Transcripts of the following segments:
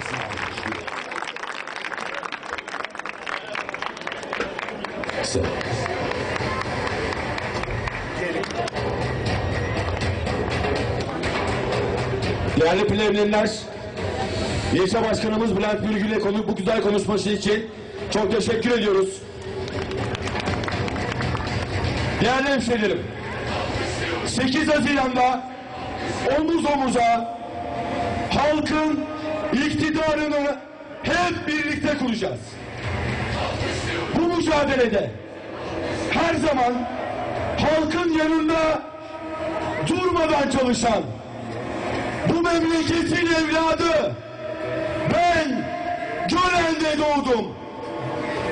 Ol. Değerli plevniler, İlçe Başkanımız Bülent Bürgül'e konu, bu güzel konuşması için çok teşekkür ediyoruz. Değerli hemşehrilerim, 8 Haziran'da omuz omuza halkın iktidarını hep birlikte kuracağız. Bu mücadelede her zaman halkın yanında durmadan çalışan bu memleketin evladı ben Gören'de doğdum.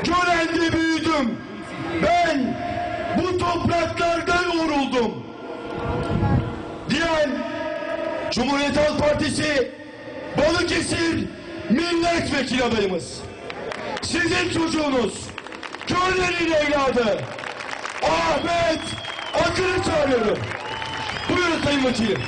Gören'de büyüdüm. Ben bu topraklarda yoğruldum. Diyen Cumhuriyet Halk Partisi Balıkesir milletvekili adayımız. Sizin çocuğunuz Gören'in evladı Ahmet Akın'ı çağırıyorum. Buyurun Sayın Vekilim.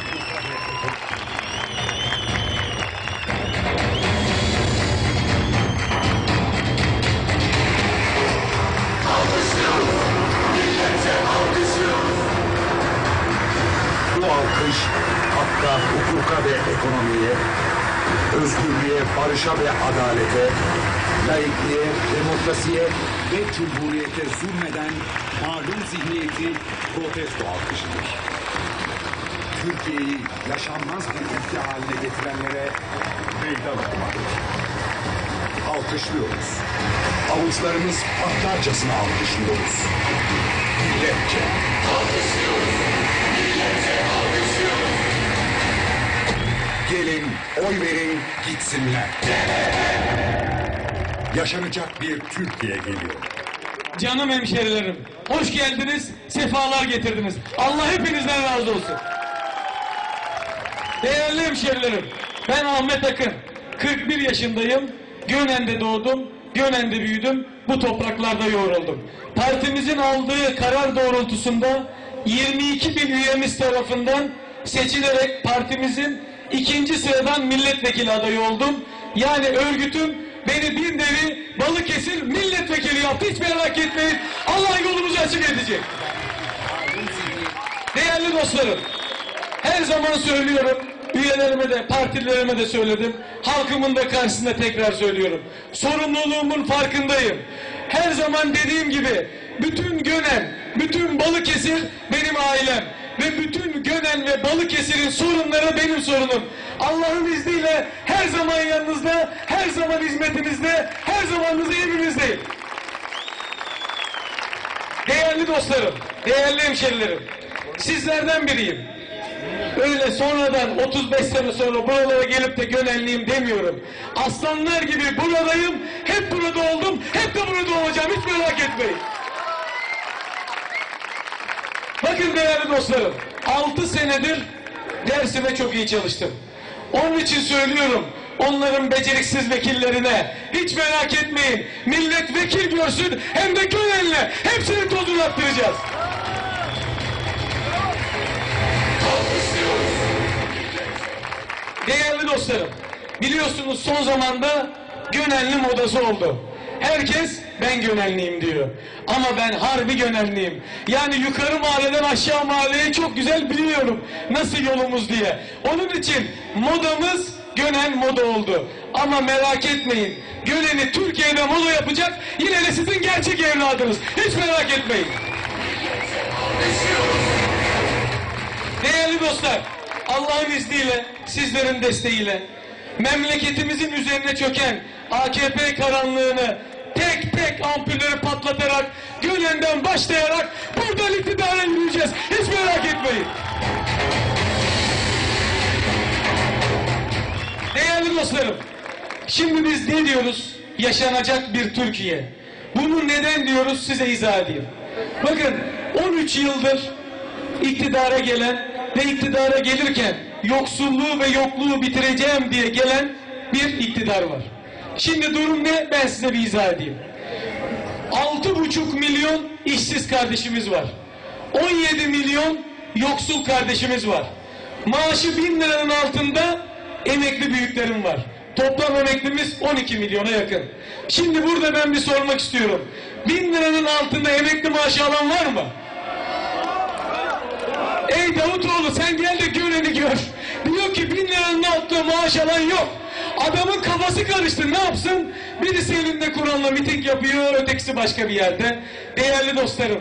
Bu alkış hatta hukuka ve ekonomiye, özgürlüğe, barışa ve adalete, laikliğe, demokrasiye ve cumhuriyete zulmeden malum zihniyeti protesto alkışıdır. Türkiye'yi yaşanmaz bir ülke haline getirenlere meydan okumaktır. Alkışlıyoruz. Avuçlarımız patlarcasına alkışlıyoruz. Milletçe. Gelin oy verin gitsinler. Yaşanacak bir Türkiye geliyor. Canım hemşerilerim, hoş geldiniz, sefalar getirdiniz. Allah hepinizden razı olsun. Değerli hemşerilerim, ben Ahmet Akın, 41 yaşındayım, Gönen'de doğdum, Gönen'de büyüdüm, bu topraklarda yoğruldum. Partimizin aldığı karar doğrultusunda 22 bin üyemiz tarafından seçilerek partimizin ikinci sıradan milletvekili adayı oldum. Yani örgütüm beni bir nevi Balıkesir milletvekili yaptı. Hiç merak etmeyin. Allah yolumuzu açık edecek. Değerli dostlarım, her zaman söylüyorum, üyelerime de, partilerime de söyledim, halkımın da karşısında tekrar söylüyorum. Sorumluluğumun farkındayım. Her zaman dediğim gibi, bütün Gönen, bütün Balıkesir benim ailem. Ve bütün Gönen ve Balıkesir'in sorunları benim sorunum. Allah'ın izniyle her zaman yanınızda, her zaman hizmetinizde, her zamanınızda emrinizdeyim. Değerli dostlarım, değerli hemşerilerim, sizlerden biriyim. Öyle sonradan 35 sene sonra buralara gelip de gönenliyim demiyorum. Aslanlar gibi buradayım, hep burada oldum, hep de burada olacağım, hiç merak etmeyin. Bakın değerli dostlarım, 6 senedir dersime çok iyi çalıştım. Onun için söylüyorum, onların beceriksiz vekillerine hiç merak etmeyin. Millet vekil görsün hem de Gönen'le hepsinin tozunu attıracağız. Değerli dostlarım, biliyorsunuz son zamanda Gönenli modası oldu. Herkes ben Gönenliyim diyor. Ama ben harbi Gönenliyim. Yani yukarı mahalleden aşağı mahalleye çok güzel biliyorum nasıl yolumuz diye. Onun için modamız Gönen moda oldu. Ama merak etmeyin. Gönen'i Türkiye'de moda yapacak yine de sizin gerçek evladınız. Hiç merak etmeyin. Değerli dostlar, Allah'ın izniyle, sizlerin desteğiyle memleketimizin üzerine çöken AKP karanlığını tek tek ampulleri patlatarak, Gönen'den başlayarak buradan iktidara yürüyeceğiz. Hiç merak etmeyin. Değerli dostlarım, şimdi biz ne diyoruz? Yaşanacak bir Türkiye. Bunu neden diyoruz size izah edeyim. Bakın 13 yıldır iktidara gelen ve iktidara gelirken yoksulluğu ve yokluğu bitireceğim diye gelen bir iktidar var. Şimdi durum ne? Ben size bir izah edeyim. 6,5 milyon işsiz kardeşimiz var. 17 milyon yoksul kardeşimiz var. Maaşı bin liranın altında emekli büyüklerim var. Toplam emeklimiz 12 milyona yakın. Şimdi burada ben bir sormak istiyorum. 1000 liranın altında emekli maaşı alan var mı? Ey Davutoğlu sen gel de göreni gör. Diyor ki bin liranın altında maaş alan yok. Adamın kafası karıştı ne yapsın? Birisi elinde Kur'an'la miting yapıyor, ötekisi başka bir yerde. Değerli dostlarım,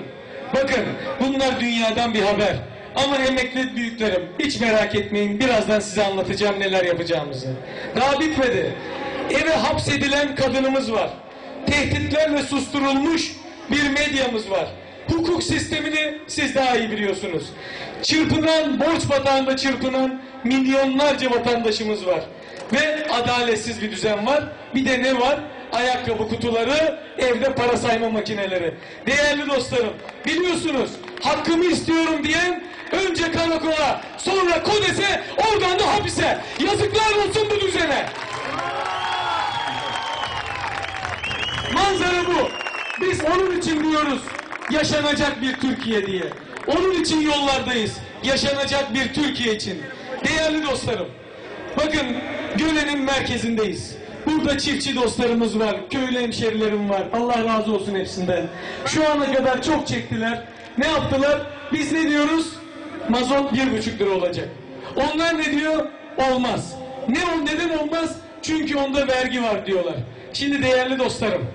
bakın bunlar dünyadan bir haber. Ama emekli büyüklerim, hiç merak etmeyin. Birazdan size anlatacağım neler yapacağımızı. Daha bitmedi. Eve hapsedilen kadınımız var. Tehditlerle susturulmuş bir medyamız var. Hukuk sistemini siz daha iyi biliyorsunuz. Çırpınan, borç batağında çırpınan milyonlarca vatandaşımız var. Ve adaletsiz bir düzen var. Bir de ne var? Ayakkabı kutuları, evde para sayma makineleri. Değerli dostlarım, biliyorsunuz hakkımı istiyorum diyen önce karakola, sonra kodese, oradan da hapise. Yazıklar olsun bu düzene. Manzara bu. Biz onun için diyoruz yaşanacak bir Türkiye diye. Onun için yollardayız. Yaşanacak bir Türkiye için. Değerli dostlarım, bakın Göle'nin merkezindeyiz. Burada çiftçi dostlarımız var, köylü hemşerilerim var. Allah razı olsun hepsinden. Şu ana kadar çok çektiler. Ne yaptılar? Biz ne diyoruz? Mazot bir buçuk lira olacak. Onlar ne diyor? Olmaz. Ne o neden olmaz? Çünkü onda vergi var diyorlar. Şimdi değerli dostlarım,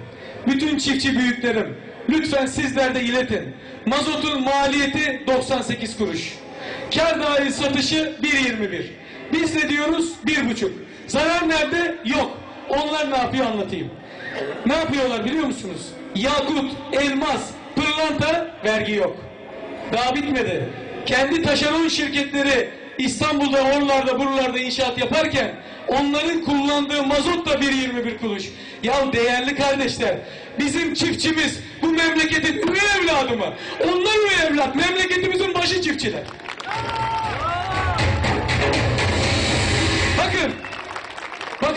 bütün çiftçi büyüklerim, lütfen sizler de iletin. Mazotun maliyeti 98 kuruş. Kar dahil satışı 1.21. Biz ne diyoruz? 1.5. Zarar nerede? Yok. Onlar ne yapıyor anlatayım. Ne yapıyorlar biliyor musunuz? Yakut, elmas, pırlanta vergi yok. Daha bitmedi. Kendi taşeron şirketleri İstanbul'da, oralarda, buralarda inşaat yaparken onların kullandığı mazot da 1.21 kuruş. Ya değerli kardeşler, bizim çiftçimiz bu memleketin üvey evladı mı? Onlar üvey evlat, memleketimizin başı çiftçiler.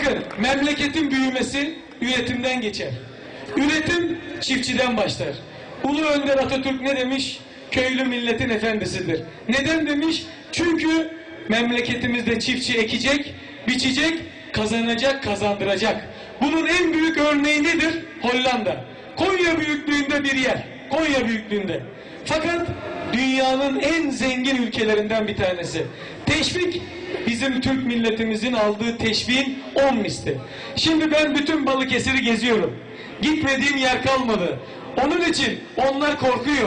Bakın memleketin büyümesi üretimden geçer. Üretim çiftçiden başlar. Ulu Önder Atatürk ne demiş? Köylü milletin efendisidir. Neden demiş? Çünkü memleketimizde çiftçi ekecek, biçecek, kazanacak, kazandıracak. Bunun en büyük örneği nedir? Hollanda. Konya büyüklüğünde bir yer. Konya büyüklüğünde. Fakat dünyanın en zengin ülkelerinden bir tanesi. Teşvik bizim Türk milletimizin aldığı teşviğin 10 misli. Şimdi ben bütün Balıkesir'i geziyorum. Gitmediğim yer kalmadı. Onun için onlar korkuyor.